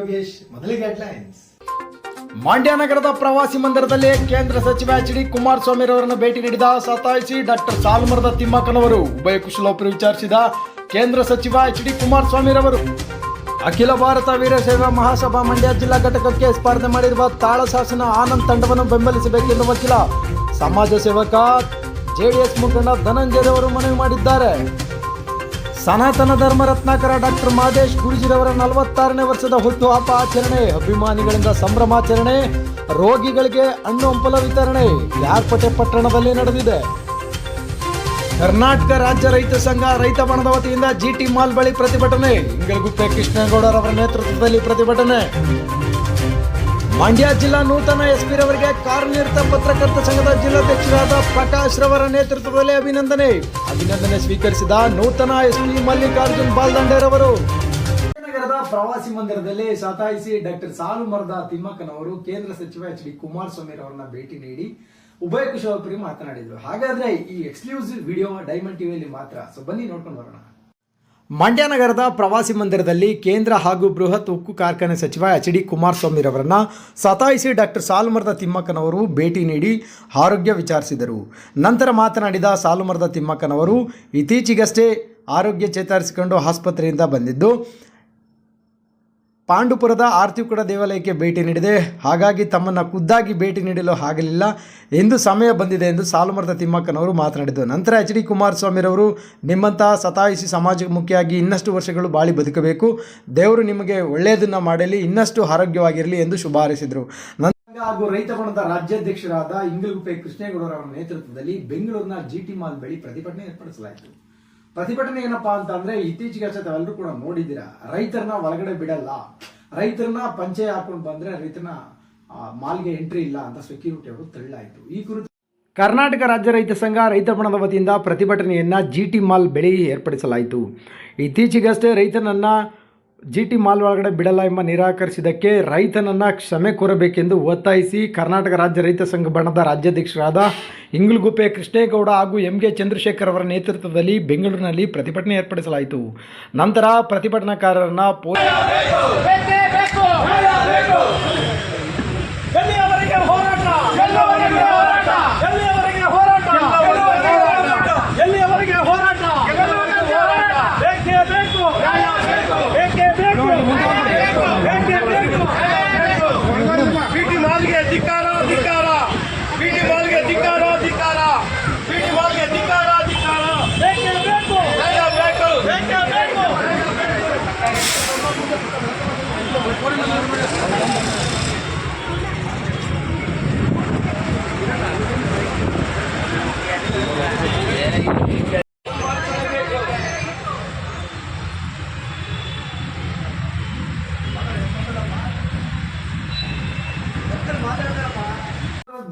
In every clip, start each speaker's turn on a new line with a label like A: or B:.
A: ಯೋಗೇಶ್, ಮೊದಲಿಗೆ ಹೆಡ್ಲೈನ್ಸ್ ಮಂಡ್ಯ ನಗರದ ಪ್ರವಾಸಿ ಮಂದಿರದಲ್ಲಿ ಕೇಂದ್ರ ಸಚಿವ ಎಚ್ ಡಿ ಕುಮಾರಸ್ವಾಮಿ ಅವರನ್ನು ಭೇಟಿ ನೀಡಿದ ಸತಾಯಿಸಿ ಡಾಕ್ಟರ್ ಸಾಲ್ಮರದ ತಿಮ್ಮಕ್ಕನವರು. ಉಭಯ ಕುಶಲೋಪರಿ ವಿಚಾರಿಸಿದ ಕೇಂದ್ರ ಸಚಿವ ಎಚ್ ಡಿ ಕುಮಾರಸ್ವಾಮಿ ರವರು. ಅಖಿಲ ಭಾರತ ವೀರಶೈವ ಮಹಾಸಭಾ ಮಂಡ್ಯ ಜಿಲ್ಲಾ ಘಟಕಕ್ಕೆ ಸ್ಪರ್ಧೆ ಮಾಡಿರುವ ತಾಳಸಾಸಿನ ಆನಂದ್ ತಂಡವನ್ನು ಬೆಂಬಲಿಸಬೇಕೆಂದು ವಕೀಲ. ಸಮಾಜ ಸೇವಕ ಜೆಡಿಎಸ್ ಮುಖಂಡ ಧನಂಜಯ ಅವರು ಮನವಿ ಮಾಡಿದ್ದಾರೆ. ಸನಾತನ ಧರ್ಮ ರತ್ನಾಕರ ಡಾಕ್ಟರ್ ಮಾದೇಶ್ ಗುರುಜಿರವರ ನಲವತ್ತಾರನೇ ವರ್ಷದ ಹುಟ್ಟು ಹುಟ್ಟುಹಬ್ಬ ಆಚರಣೆ ಅಭಿಮಾನಿಗಳಿಂದ ಸಂಭ್ರಮಾಚರಣೆ, ರೋಗಿಗಳಿಗೆ ಹಣ್ಣು ಹಂಪಲ ವಿತರಣೆ ಯಾರ್ಪಟೆ ಪಟ್ಟಣದಲ್ಲಿ ನಡೆದಿದೆ. ಕರ್ನಾಟಕ ರಾಜ್ಯ ರೈತ ಸಂಘ ರೈತ ಬಣದ ವತಿಯಿಂದ ಜಿಟಿ ಮಾಲ್ ಬಳಿ ಪ್ರತಿಭಟನೆ. ಇಂಗಳಗುಪ್ಪೆ ಕೃಷ್ಣೇಗೌಡರವರ ನೇತೃತ್ವದಲ್ಲಿ ಪ್ರತಿಭಟನೆ. ಮಂಡ್ಯ ಜಿಲ್ಲಾ ನೂತನ ಎಸ್ಪಿ ರವರಿಗೆ ಕಾರ್ಯನಿರತ ಪತ್ರಕರ್ತ ಸಂಘದ ಜಿಲ್ಲಾಧ್ಯಕ್ಷರಾದ ಪ್ರಕಾಶ್ ರವರ ನೇತೃತ್ವದಲ್ಲಿ ಅಭಿನಂದನೆ. ಅಭಿನಂದನೆ ಸ್ವೀಕರಿಸಿದ ನೂತನ ಎಸ್ಪಿ ಮಲ್ಲಿಕಾರ್ಜುನ್ ಬಾಲ್ದಂಡೆರವರು. ನಗರದ ಪ್ರವಾಸಿ ಮಂದಿರದಲ್ಲಿ ಸತಾಯಿಸಿ ಡಾಕ್ಟರ್ ಸಾಲು ಮರದ ತಿಮ್ಮಕ್ಕನವರು ಕೇಂದ್ರ ಸಚಿವ ಎಚ್ ಡಿ ಕುಮಾರಸ್ವಾಮಿ ರವರನ್ನ ಭೇಟಿ ನೀಡಿ ಉಭಯ ಕುಶಲೋಪರಿ ಮಾತನಾಡಿದರು. ಹಾಗಾದ್ರೆ ಈ ಎಕ್ಸ್ಕ್ಲೂಸಿವ್ ವಿಡಿಯೋ ಡೈಮಂಡ್ ಟಿವಿಯಲ್ಲಿ ಮಾತ್ರ. ಸೊ ಬನ್ನಿ ನೋಡ್ಕೊಂಡು ಬರೋಣ. ಮಂಡ್ಯ ನಗರದ ಪ್ರವಾಸಿ ಮಂದಿರದಲ್ಲಿ ಕೇಂದ್ರ ಹಾಗೂ ಬೃಹತ್ ಉಕ್ಕು ಕಾರ್ಖಾನೆ ಸಚಿವ ಎಚ್ ಡಿ ಕುಮಾರಸ್ವಾಮಿರವರನ್ನು ಸತಾಯಿಸಿ ಡಾಕ್ಟರ್ ಸಾಲುಮರದ ತಿಮ್ಮಕ್ಕನವರು ಭೇಟಿ ನೀಡಿ ಆರೋಗ್ಯ ವಿಚಾರಿಸಿದರು. ನಂತರ ಮಾತನಾಡಿದ ಸಾಲುಮರದ ತಿಮ್ಮಕ್ಕನವರು ಇತ್ತೀಚೆಗಷ್ಟೇ ಆರೋಗ್ಯ ಚೇತರಿಸಿಕೊಂಡು ಆಸ್ಪತ್ರೆಯಿಂದ ಬಂದಿದ್ದು ಪಾಂಡುಪುರದ ಆರ್ತಿಕುಡ ದೇವಾಲಯಕ್ಕೆ ಭೇಟಿ ನೀಡಿದೆ. ಹಾಗಾಗಿ ತಮ್ಮನ್ನು ಖುದ್ದಾಗಿ ಭೇಟಿ ನೀಡಲು ಆಗಲಿಲ್ಲ ಎಂದು ಸಮಯ ಬಂದಿದೆ ಎಂದು ಸಾಲುಮರದ ತಿಮ್ಮಕ್ಕನವರು ಮಾತನಾಡಿದರು. ನಂತರ ಎಚ್ ಡಿ ಕುಮಾರಸ್ವಾಮಿರವರು ನಿಮ್ಮಂತಹ ಸತಾಯಿಸಿ ಸಮಾಜಮುಖಿಯಾಗಿ ಇನ್ನಷ್ಟು ವರ್ಷಗಳು ಬಾಳಿ ಬದುಕಬೇಕು. ದೇವರು ನಿಮಗೆ ಒಳ್ಳೆಯದನ್ನು ಮಾಡಲಿ, ಇನ್ನಷ್ಟು ಆರೋಗ್ಯವಾಗಿರಲಿ ಎಂದು ಶುಭ ಹಾರೈಸಿದರು ಹಾಗೂ ರೈತ ಬಣದ ರಾಜ್ಯಾಧ್ಯಕ್ಷರಾದ ಇಂಗಲಗುಪ್ಪೆ ಕೃಷ್ಣೇಗೌಡರ ನೇತೃತ್ವದಲ್ಲಿ ಬೆಂಗಳೂರಿನ ಜಿಟಿ ಮಾಲ್ ಬಳಿ ಪ್ರತಿಭಟನೆ ಏರ್ಪಡಿಸಲಾಯಿತು. ಪ್ರತಿಭಟನೆ ಏನಪ್ಪಾ ಅಂತ ಅಂದ್ರೆ ಇತ್ತೀಚೆಗೆ ಅಷ್ಟೇ ತಾವೆಲ್ಲರೂ ಕೂಡ ನೋಡಿದ್ದೀರಾ, ರೈತರನ್ನ ಒಳಗಡೆ ಬಿಡಲ್ಲ. ರೈತರನ್ನ ಪಂಚೆ ಹಾಕೊಂಡು ಬಂದ್ರೆ ರೈತನ ಮಾಲ್ಗೆ ಎಂಟ್ರಿ ಇಲ್ಲ ಅಂತ ಸೆಕ್ಯೂರಿಟಿ ಅವರು ತಳ್ಳಾಯಿತು. ಈ ಕುರಿತು ಕರ್ನಾಟಕ ರಾಜ್ಯ ರೈತ ಸಂಘ ರೈತ ಬಣದ ವತಿಯಿಂದ ಪ್ರತಿಭಟನೆಯನ್ನ ಜಿಟಿ ಮಾಲ್ ಬಳಿ ಏರ್ಪಡಿಸಲಾಯಿತು. ಇತ್ತೀಚೆಗಷ್ಟೇ ರೈತನನ್ನ ಜಿಟಿ ಮಾಲ್ ಒಳಗಡೆ ಬಿಡಲ್ಲ ಎಂಬ ನಿರಾಕರಿಸಿದ್ದಕ್ಕೆ ರೈತನನ್ನು ಕ್ಷಮೆ ಕೋರಬೇಕೆಂದು ಒತ್ತಾಯಿಸಿ ಕರ್ನಾಟಕ ರಾಜ್ಯ ರೈತ ಸಂಘ ಬಣದ ರಾಜ್ಯಾಧ್ಯಕ್ಷರಾದ ಇಂಗ್ಲಗುಪ್ಪೆ ಕೃಷ್ಣೇಗೌಡ ಹಾಗೂ ಎಂ ಕೆ ಚಂದ್ರಶೇಖರ್ ಅವರ ನೇತೃತ್ವದಲ್ಲಿ ಬೆಂಗಳೂರಿನಲ್ಲಿ ಪ್ರತಿಭಟನೆ ಏರ್ಪಡಿಸಲಾಯಿತು ನಂತರ ಪ್ರತಿಭಟನಾಕಾರರನ್ನು ಪೊ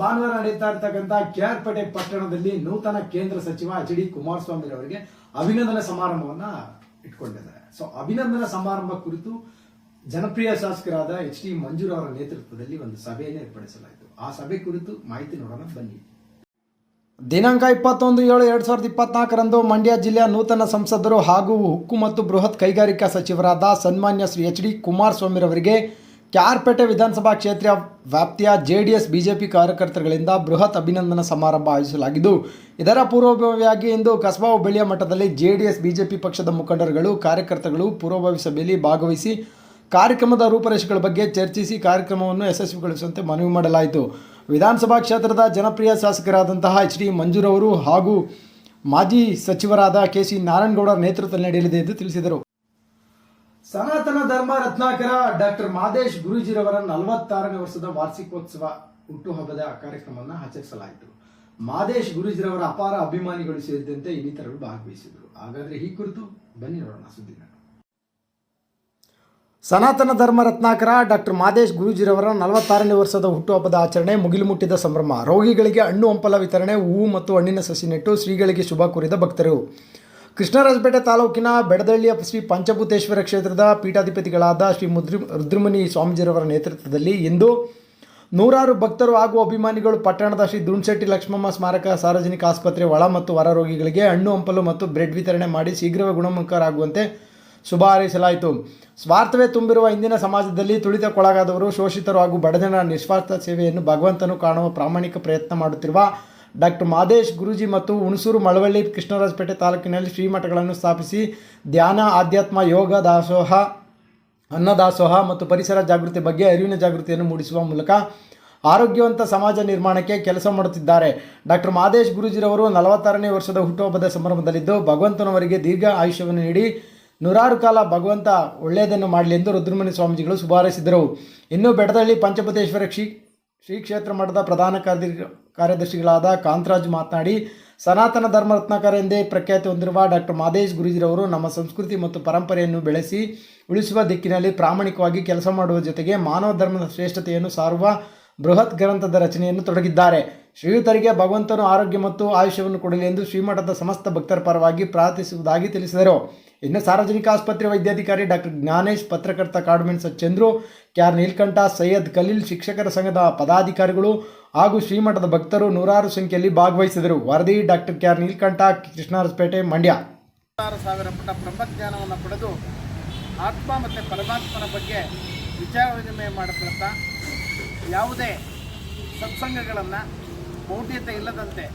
A: ಭಾನುವಾರ ನಡೀತಾ ಇರ್ತಕ್ಕಂಥ ಕೆಆರ್ಪೇಟೆ ಪಟ್ಟಣದಲ್ಲಿ ನೂತನ ಕೇಂದ್ರ ಸಚಿವ ಎಚ್ ಡಿ ಕುಮಾರಸ್ವಾಮಿ ಅವರಿಗೆ ಅಭಿನಂದನೆ ಸಮಾರಂಭವನ್ನ ಇಟ್ಕೊಂಡಿದ್ದಾರೆ. ಸೊ ಅಭಿನಂದನಾ ಸಮಾರಂಭ ಕುರಿತು ಜನಪ್ರಿಯ ಶಾಸಕರಾದ ಎಚ್ ಡಿ ಮಂಜೂರ್ ಅವರ ನೇತೃತ್ವದಲ್ಲಿ ಒಂದು ಸಭೆಯನ್ನು ಏರ್ಪಡಿಸಲಾಯಿತು. ಆ ಸಭೆ ಕುರಿತು ಮಾಹಿತಿ ನೋಡೋಣ, ಬನ್ನಿ. ದಿನಾಂಕ ಇಪ್ಪತ್ತೊಂದು ಏಳು ಎರಡ್ ಸಾವಿರದ ಇಪ್ಪತ್ನಾಲ್ಕರಂದು ಮಂಡ್ಯ ಜಿಲ್ಲೆಯ ನೂತನ ಸಂಸದರು ಹಾಗೂ ಉಕ್ಕು ಮತ್ತು ಬೃಹತ್ ಕೈಗಾರಿಕಾ ಸಚಿವರಾದ ಸನ್ಮಾನ್ಯ ಶ್ರೀ ಎಚ್ ಡಿ ಕುಮಾರಸ್ವಾಮಿರವರಿಗೆ ಕ್ಯಾರ್ಪೇಟೆ ವಿಧಾನಸಭಾ ಕ್ಷೇತ್ರ ವ್ಯಾಪ್ತಿಯ ಜೆಡಿಎಸ್, ಬಿಜೆಪಿ ಕಾರ್ಯಕರ್ತರುಗಳಿಂದ ಬೃಹತ್ ಅಭಿನಂದನಾ ಸಮಾರಂಭ ಆಯೋಜಿಸಲಾಗಿದ್ದು, ಇದರ ಪೂರ್ವಭಾವಿಯಾಗಿ ಇಂದು ಕಸಬಾ ಹುಬ್ಬಳ್ಳಿಯ ಮಟ್ಟದಲ್ಲಿ ಜೆಡಿಎಸ್, ಬಿಜೆಪಿ ಪಕ್ಷದ ಮುಖಂಡರುಗಳು ಕಾರ್ಯಕರ್ತಗಳು ಪೂರ್ವಭಾವಿ ಸಭೆಯಲ್ಲಿ ಭಾಗವಹಿಸಿ ಕಾರ್ಯಕ್ರಮದ ರೂಪರೇಷೆಗಳ ಬಗ್ಗೆ ಚರ್ಚಿಸಿ ಕಾರ್ಯಕ್ರಮವನ್ನು ಯಶಸ್ವಿಗೊಳಿಸುವಂತೆ ಮನವಿ ಮಾಡಲಾಯಿತು. ವಿಧಾನಸಭಾ ಕ್ಷೇತ್ರದ ಜನಪ್ರಿಯ ಶಾಸಕರಾದಂತಹ ಎಚ್ ಡಿ ಮಂಜೂರ್ ಅವರು ಹಾಗೂ ಮಾಜಿ ಸಚಿವರಾದ ಕೆ ಸಿ ನಾರಾಯಣಗೌಡರ ನೇತೃತ್ವದಲ್ಲಿ ನಡೆಯಲಿದೆ ಎಂದು ತಿಳಿಸಿದರು. ಸನಾತನ ಧರ್ಮ ರತ್ನಾಕರ ಡಾಕ್ಟರ್ ಮಾದೇಶ್ ಗುರೂಜಿರವರ ನಲವತ್ತಾರನೇ ವರ್ಷದ ವಾರ್ಷಿಕೋತ್ಸವ ಹುಟ್ಟುಹಬ್ಬದ ಕಾರ್ಯಕ್ರಮವನ್ನು ಆಚರಿಸಲಾಯಿತು. ಮಾದೇಶ್ ಗುರುಜಿರವರ ಅಪಾರ ಅಭಿಮಾನಿಗಳು ಸೇರಿದಂತೆ ಇನ್ನಿತರರು ಭಾಗವಹಿಸಿದರು ಹಾಗಾದ್ರೆ ಈ ಕುರಿತು ಬನ್ನಿ ನೋಡೋಣ ಸುದ್ದಿನ. ಸನಾತನ ಧರ್ಮ ರತ್ನಾಕರ ಡಾಕ್ಟರ್ ಮಾದೇಶ್ ಗುರುಜಿರವರ ನಲವತ್ತಾರನೇ ವರ್ಷದ ಹುಟ್ಟುಹಬ್ಬದ ಆಚರಣೆ ಮುಗಿಲು ಮುಟ್ಟಿದ ಸಂಭ್ರಮ. ರೋಗಿಗಳಿಗೆ ಹಣ್ಣು ಹಂಪಲ ವಿತರಣೆ, ಹೂವು ಮತ್ತು ಹಣ್ಣಿನ ಸಸಿ ನೆಟ್ಟು ಶ್ರೀಗಳಿಗೆ ಶುಭ ಕೋರಿದ ಭಕ್ತರು. ಕೃಷ್ಣರಾಜಪೇಟೆ ತಾಲೂಕಿನ ಬೆಡದಳ್ಳಿಯ ಶ್ರೀ ಪಂಚಭೂತೇಶ್ವರ ಕ್ಷೇತ್ರದ ಪೀಠಾಧಿಪತಿಗಳಾದ ಶ್ರೀ ಮುದ್ರಿ, ರುದ್ರಮುನಿ ಸ್ವಾಮೀಜಿರವರ ನೇತೃತ್ವದಲ್ಲಿ ಇಂದು ನೂರಾರು ಭಕ್ತರು ಹಾಗೂ ಅಭಿಮಾನಿಗಳು ಪಟ್ಟಣದ ಶ್ರೀ ದುಂಡ್ಶೆಟ್ಟಿ ಲಕ್ಷ್ಮಮ್ಮ ಸ್ಮಾರಕ ಸಾರ್ವಜನಿಕ ಆಸ್ಪತ್ರೆ ಒಳ ಮತ್ತು ಹೊರ ರೋಗಿಗಳಿಗೆ ಹಣ್ಣು, ಹಂಪಲು ಮತ್ತು ಬ್ರೆಡ್ ವಿತರಣೆ ಮಾಡಿ ಶೀಘ್ರವೇ ಗುಣಮುಖರಾಗುವಂತೆ ಶುಭ ಹಾರೈಸಲಾಯಿತು. ಸ್ವಾರ್ಥವೇ ತುಂಬಿರುವ ಇಂದಿನ ಸಮಾಜದಲ್ಲಿ ತುಳಿತಕ್ಕೊಳಗಾದವರು ಶೋಷಿತರು ಹಾಗೂ ಬಡಜನರ ನಿಸ್ವಾರ್ಥ ಸೇವೆಯನ್ನು ಭಗವಂತನು ಕಾಣುವ ಪ್ರಾಮಾಣಿಕ ಪ್ರಯತ್ನ ಮಾಡುತ್ತಿರುವ ಡಾಕ್ಟರ್ ಮಾದೇಶ್ ಗುರುಜಿ ಮತ್ತು ಹುಣಸೂರು ಮಳವಳ್ಳಿ ಕೃಷ್ಣರಾಜಪೇಟೆ ತಾಲೂಕಿನಲ್ಲಿ ಶ್ರೀಮಠಗಳನ್ನು ಸ್ಥಾಪಿಸಿ ಧ್ಯಾನ, ಆಧ್ಯಾತ್ಮ, ಯೋಗ ದಾಸೋಹ, ಅನ್ನದಾಸೋಹ ಮತ್ತು ಪರಿಸರ ಜಾಗೃತಿ ಬಗ್ಗೆ ಅರಿವಿನ ಜಾಗೃತಿಯನ್ನು ಮೂಡಿಸುವ ಮೂಲಕ ಆರೋಗ್ಯವಂತ ಸಮಾಜ ನಿರ್ಮಾಣಕ್ಕೆ ಕೆಲಸ ಮಾಡುತ್ತಿದ್ದಾರೆ. ಡಾಕ್ಟರ್ ಮಾದೇಶ್ ಗುರೂಜಿರವರು ನಲವತ್ತಾರನೇ ವರ್ಷದ ಹುಟ್ಟುಹಬ್ಬದ ಸಂಭ್ರಮದಲ್ಲಿದ್ದು, ಭಗವಂತನವರಿಗೆ ದೀರ್ಘ ಆಯುಷ್ಯವನ್ನು ನೀಡಿ ನೂರಾರು ಕಾಲ ಭಗವಂತ ಒಳ್ಳೆಯದನ್ನು ಮಾಡಲಿ ಎಂದು ರುದ್ರಮುನಿ ಸ್ವಾಮೀಜಿಗಳು ಶುಭಾರೈಸಿದರು ಇನ್ನು ಬೆಡದಳ್ಳಿ ಪಂಚಭೂತೇಶ್ವರ ಶ್ರೀ ಶ್ರೀ ಕ್ಷೇತ್ರ ಮಠದ ಪ್ರಧಾನ ಕಾರ್ಯ ಕಾರ್ಯದರ್ಶಿಗಳಾದ ಕಾಂತರಾಜ್ ಮಾತನಾಡಿ, ಸನಾತನ ಧರ್ಮ ರತ್ನಾಕರ ಎಂದೇ ಪ್ರಖ್ಯಾತಿ ಹೊಂದಿರುವ ಡಾಕ್ಟರ್ ಮಾದೇಶ್ ಗುರುಜಿರವರು ನಮ್ಮ ಸಂಸ್ಕೃತಿ ಮತ್ತು ಪರಂಪರೆಯನ್ನು ಬೆಳೆಸಿ, ಉಳಿಸುವ ದಿಕ್ಕಿನಲ್ಲಿ ಪ್ರಾಮಾಣಿಕವಾಗಿ ಕೆಲಸ ಮಾಡುವ ಜೊತೆಗೆ ಮಾನವ ಧರ್ಮದ ಶ್ರೇಷ್ಠತೆಯನ್ನು ಸಾರುವ ಬೃಹತ್ ಗ್ರಂಥದ ರಚನೆಯನ್ನು ತೊಡಗಿದ್ದಾರೆ. ಶ್ರೀಯುತರಿಗೆ ಭಗವಂತನು ಆರೋಗ್ಯ ಮತ್ತು ಆಯುಷ್ಯವನ್ನು ಕೊಡಲಿ ಎಂದು ಶ್ರೀಮಠದ ಸಮಸ್ತ ಭಕ್ತರ ಪರವಾಗಿ ಪ್ರಾರ್ಥಿಸುವುದಾಗಿ ತಿಳಿಸಿದರು. ಇನ್ನು ಸಾರ್ವಜನಿಕ ಆಸ್ಪತ್ರೆ ವೈದ್ಯಾಧಿಕಾರಿ ಡಾಕ್ಟರ್ ಜ್ಞಾನೇಶ್, ಪತ್ರಕರ್ತ ಕಾಡುಮೆಣಸ ಚಂದ್ರು ಕ್ಯಾರ್ ನೀಲ್ಕಂಠ, ಸೈಯದ್ ಖಲೀಲ್ ಶಿಕ್ಷಕರ ಸಂಘದ ಪದಾಧಿಕಾರಿಗಳು ಹಾಗೂ ಶ್ರೀಮಠದ ಭಕ್ತರು ನೂರಾರು ಸಂಖ್ಯೆಯಲ್ಲಿ ಭಾಗವಹಿಸಿದರು. ವರದಿ doctor K. R. Neelkanth, Krishnarasapete, Mandya.
B: ನೂರಾರು ಸಾವಿರ ಪುಟ ಬ್ರಹ್ಮಜ್ಞಾನವನ್ನು ಪಡೆದು ಆತ್ಮ ಮತ್ತು ಪರಮಾತ್ಮನ ಬಗ್ಗೆ ವಿಚಾರ ವಿನಿಮಯ ಮಾಡಬೇಕ ಯಾವುದೇ ಸತ್ಸಂಗಗಳನ್ನು ಮೌಢ್ಯತೆ ಇಲ್ಲದಂತೆ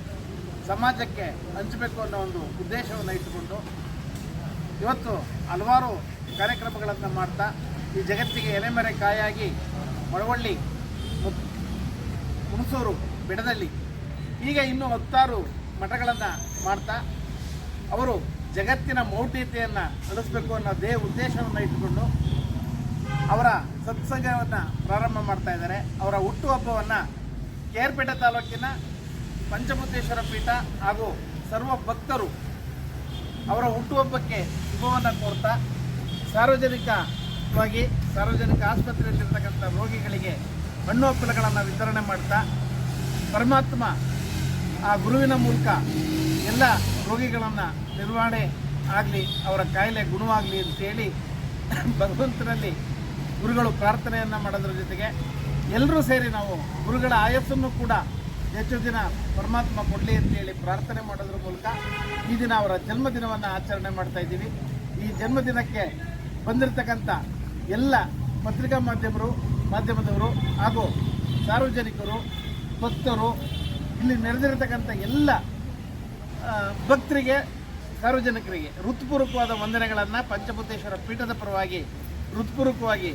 B: ಸಮಾಜಕ್ಕೆ ಹಂಚಬೇಕು ಅನ್ನೋ ಒಂದು ಉದ್ದೇಶವನ್ನು ಇಟ್ಟುಕೊಂಡು ಇವತ್ತು ಹಲವಾರು ಕಾರ್ಯಕ್ರಮಗಳನ್ನು ಮಾಡ್ತಾ ಈ ಜಗತ್ತಿಗೆ ಎಲೆಮೆರೆ ಕಾಯಾಗಿ ಮಳವಳ್ಳಿ ಹುಣಸೂರು ಬೆಡದಲ್ಲಿ. ಈಗ ಇನ್ನೂ ಹತ್ತಾರು ಮಠಗಳನ್ನು ಮಾಡ್ತಾ ಅವರು ಜಗತ್ತಿನ ಮೌಢ್ಯತೆಯನ್ನು ನಡೆಸಬೇಕು ಅನ್ನೋ ದೇ ಉದ್ದೇಶವನ್ನು ಇಟ್ಟುಕೊಂಡು ಅವರ ಸತ್ಸಂಗವನ್ನು ಪ್ರಾರಂಭ ಮಾಡ್ತಾ ಇದ್ದಾರೆ. ಅವರ ಹುಟ್ಟುಹಬ್ಬವನ್ನು ಕೇರ್ಪೇಟೆ ತಾಲೂಕಿನ ಪಂಚಮುದ್ದೇಶ್ವರ ಪೀಠ ಹಾಗೂ ಸರ್ವ ಭಕ್ತರು ಅವರ ಹುಟ್ಟುಹಬ್ಬಕ್ಕೆ ಶುಭವನ್ನು ಕೋರ್ತಾ ಸಾರ್ವಜನಿಕವಾಗಿ, ಸಾರ್ವಜನಿಕ ಆಸ್ಪತ್ರೆಯಲ್ಲಿರ್ತಕ್ಕಂಥ ರೋಗಿಗಳಿಗೆ ಹಣ್ಣು ಹಪ್ಪಲಗಳನ್ನು ವಿತರಣೆ ಮಾಡ್ತಾ ಪರಮಾತ್ಮ ಆ ಗುರುವಿನ ಮೂಲಕ ಎಲ್ಲ ರೋಗಿಗಳನ್ನು ನಿರ್ವಹಣೆ ಆಗಲಿ, ಅವರ ಕಾಯಿಲೆ ಗುಣವಾಗಲಿ ಅಂತೇಳಿ ಭಗವಂತನಲ್ಲಿ ಗುರುಗಳು ಪ್ರಾರ್ಥನೆಯನ್ನು ಮಾಡೋದ್ರ ಜೊತೆಗೆ ಎಲ್ಲರೂ ಸೇರಿ ನಾವು ಗುರುಗಳ ಆಯಸ್ಸನ್ನು ಕೂಡ ಹೆಚ್ಚು ದಿನ ಪರಮಾತ್ಮ ಕೊಡಲಿ ಅಂತೇಳಿ ಪ್ರಾರ್ಥನೆ ಮಾಡೋದ್ರ ಮೂಲಕ ಈ ದಿನ ಅವರ ಜನ್ಮದಿನವನ್ನು ಆಚರಣೆ ಮಾಡ್ತಾ ಇದ್ದೀವಿ. ಈ ಜನ್ಮದಿನಕ್ಕೆ ಬಂದಿರತಕ್ಕಂಥ ಎಲ್ಲ ಪತ್ರಿಕಾ ಮಾಧ್ಯಮರು ಮಾಧ್ಯಮದವರು ಹಾಗೂ ಸಾರ್ವಜನಿಕರು, ಭಕ್ತರು ಇಲ್ಲಿ ನೆರೆದಿರತಕ್ಕಂಥ ಎಲ್ಲ ಭಕ್ತರಿಗೆ, ಸಾರ್ವಜನಿಕರಿಗೆ ಹೃತ್ಪೂರ್ವಕವಾದ ವಂದನೆಗಳನ್ನು ಪಂಚಭೂತೇಶ್ವರ ಪೀಠದ ಪರವಾಗಿ ಹೃತ್ಪೂರ್ವಕವಾಗಿ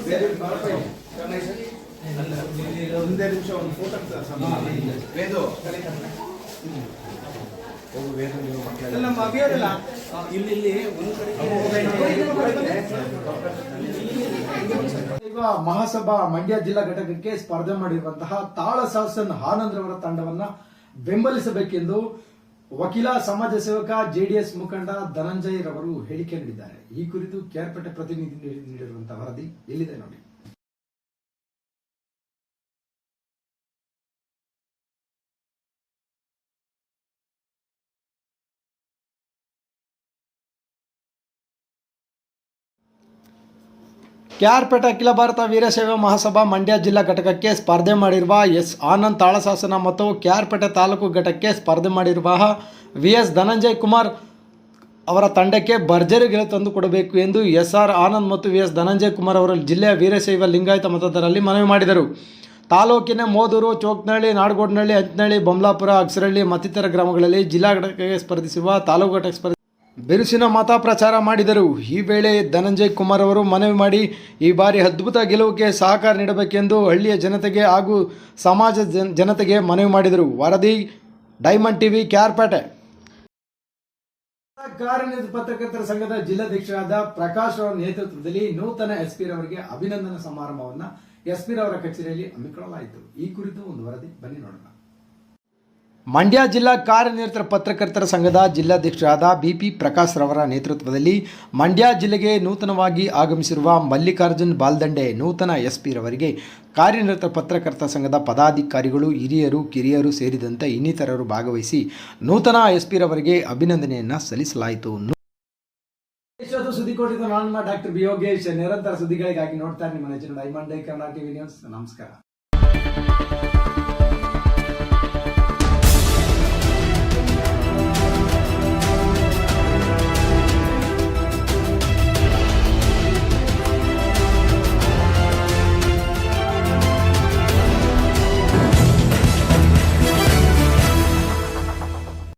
B: ಅಭಿನಂದಿಸ್ತಿದ್ದೆ
A: ಈಗ ಮಹಾಸಭಾ ಮಂಡ್ಯ ಜಿಲ್ಲಾ ಘಟಕಕ್ಕೆ ಸ್ಪರ್ಧೆ ಮಾಡಿರುವಂತಹ ತಾಳ ಶಾಸನ್ ಆನಂದ್ರವರ ತಂಡವನ್ನ ಬೆಂಬಲಿಸಬೇಕೆಂದು ವಕೀಲ ಸಮಾಜ ಸೇವಕ ಜೆಡಿಎಸ್ ಮುಖಂಡ ಧನಂಜಯ್ ರವರು ಹೇಳಿಕೆ ನೀಡಿದ್ದಾರೆ ಈ ಕುರಿತು ಕೇರ್ಪೇಟೆ ಪ್ರತಿನಿಧಿ ನೀಡಿ- ನೀಡಿರುವಂತಹ ವರದಿ ಎಲ್ಲಿದೆ ನೋಡಿ. ಕೆಆರ್ಪೇಟೆ ಅಖಿಲ ಭಾರತ ವೀರಶೈವ ಮಹಾಸಭಾ ಮಂಡ್ಯ ಜಿಲ್ಲಾ ಘಟಕಕ್ಕೆ ಸ್ಪರ್ಧೆ ಮಾಡಿರುವ ಎಸ್ ಆನಂದ್ ತಾಳಶಾಸನ ಮತ್ತು ಕೆಆರ್ಪೇಟೆ ತಾಲೂಕು ಘಟಕಕ್ಕೆ ಸ್ಪರ್ಧೆ ಮಾಡಿರುವ ವಿ ಎಸ್ ಧನಂಜಯ್ ಕುಮಾರ್ ಅವರ ತಂಡಕ್ಕೆ ಭರ್ಜರಿ ಗೆಲುವು ತಂದು ಕೊಡಬೇಕು ಎಂದು ಎಸ್ ಆರ್ ಆನಂದ್ ಮತ್ತು ವಿ ಎಸ್ ಧನಂಜಯ್ ಕುಮಾರ್ ಅವರು ಜಿಲ್ಲೆಯ ವೀರಶೈವ ಲಿಂಗಾಯತ ಮತದಾರರಲ್ಲಿ ಮನವಿ ಮಾಡಿದರು. ತಾಲೂಕಿನ ಮೋದೂರು, ಚೋಕ್ನಹಳ್ಳಿ, ನಾಡಗೋಡ್ನಹಳ್ಳಿ ಅಂಚನಹಳ್ಳಿ ಬೊಮ್ಲಾಪುರ ಅಕ್ಸರಹಳ್ಳಿ ಮತ್ತಿತರ ಗ್ರಾಮಗಳಲ್ಲಿ ಜಿಲ್ಲಾ ಘಟಕಕ್ಕೆ ಸ್ಪರ್ಧಿಸುವ ತಾಲೂಕು ಘಟಕ ಸ್ಪರ್ಧೆ ಬಿರುಸಿನ ಮತ ಪ್ರಚಾರ ಮಾಡಿದರು. ಈ ವೇಳೆ ಧನಂಜಯ್ ಕುಮಾರ್ ಅವರು ಮನವಿ ಮಾಡಿ, ಈ ಬಾರಿ ಅದ್ಭುತ ಗೆಲುವಿಗೆ ಸಹಕಾರ ನೀಡಬೇಕೆಂದು ಹಳ್ಳಿಯ ಜನತೆಗೆ ಹಾಗೂ ಸಮಾಜ ಜನ- ಜನತೆಗೆ ಮನವಿ ಮಾಡಿದರು. ವರದಿ, ಡೈಮಂಡ್ ಟಿವಿ, ಕ್ಯಾರ್ಪೇಟೆ. ಕಾರ್ಯನಿರತ ಪತ್ರಕರ್ತರ ಸಂಘದ ಜಿಲ್ಲಾಧ್ಯಕ್ಷರಾದ ಪ್ರಕಾಶ್ ಅವರ ನೇತೃತ್ವದಲ್ಲಿ ನೂತನ ಎಸ್ ಪಿ ರವರಿಗೆ ಅಭಿನಂದನಾ ಸಮಾರಂಭವನ್ನು ಎಸ್ ಪಿ ರವರ ಕಚೇರಿಯಲ್ಲಿ ಹಮ್ಮಿಕೊಳ್ಳಲಾಯಿತು. ಈ ಕುರಿತು ಒಂದು ವರದಿ, ಬನ್ನಿ ನೋಡೋಣ. ಮಂಡ್ಯ ಜಿಲ್ಲಾ ಕಾರ್ಯನಿರತ ಪತ್ರಕರ್ತರ ಸಂಘದ ಜಿಲ್ಲಾಧ್ಯಕ್ಷರಾದ ಬಿಪಿ ಪ್ರಕಾಶ್ ರವರ ನೇತೃತ್ವದಲ್ಲಿ ಮಂಡ್ಯ ಜಿಲ್ಲೆಗೆ ನೂತನವಾಗಿ ಆಗಮಿಸಿರುವ ಮಲ್ಲಿಕಾರ್ಜುನ್ ಬಾಲ್ದಂಡೆ ನೂತನ ಎಸ್ಪಿ ರವರಿಗೆ ಕಾರ್ಯನಿರತ ಪತ್ರಕರ್ತರ ಸಂಘದ ಪದಾಧಿಕಾರಿಗಳು ಹಿರಿಯರು, ಕಿರಿಯರು ಸೇರಿದಂತೆ ಇನ್ನಿತರರು ಭಾಗವಹಿಸಿ ನೂತನ ಎಸ್ಪಿ ರವರಿಗೆ ಅಭಿನಂದನೆಯನ್ನು ಸಲ್ಲಿಸಲಾಯಿತು. ಡಾಕ್ಟರ್ ಬಿ ನಿರಂತರ ಸುದ್ದಿಗಳಿಗಾಗಿ ನೋಡ್ತಾ ನಿಮ್ಮ ನೆಚ್ಚಿನ ಡೈಮಂಡ್ ಕನ್ನಡ ನ್ಯೂಸ್. ನಮಸ್ಕಾರ.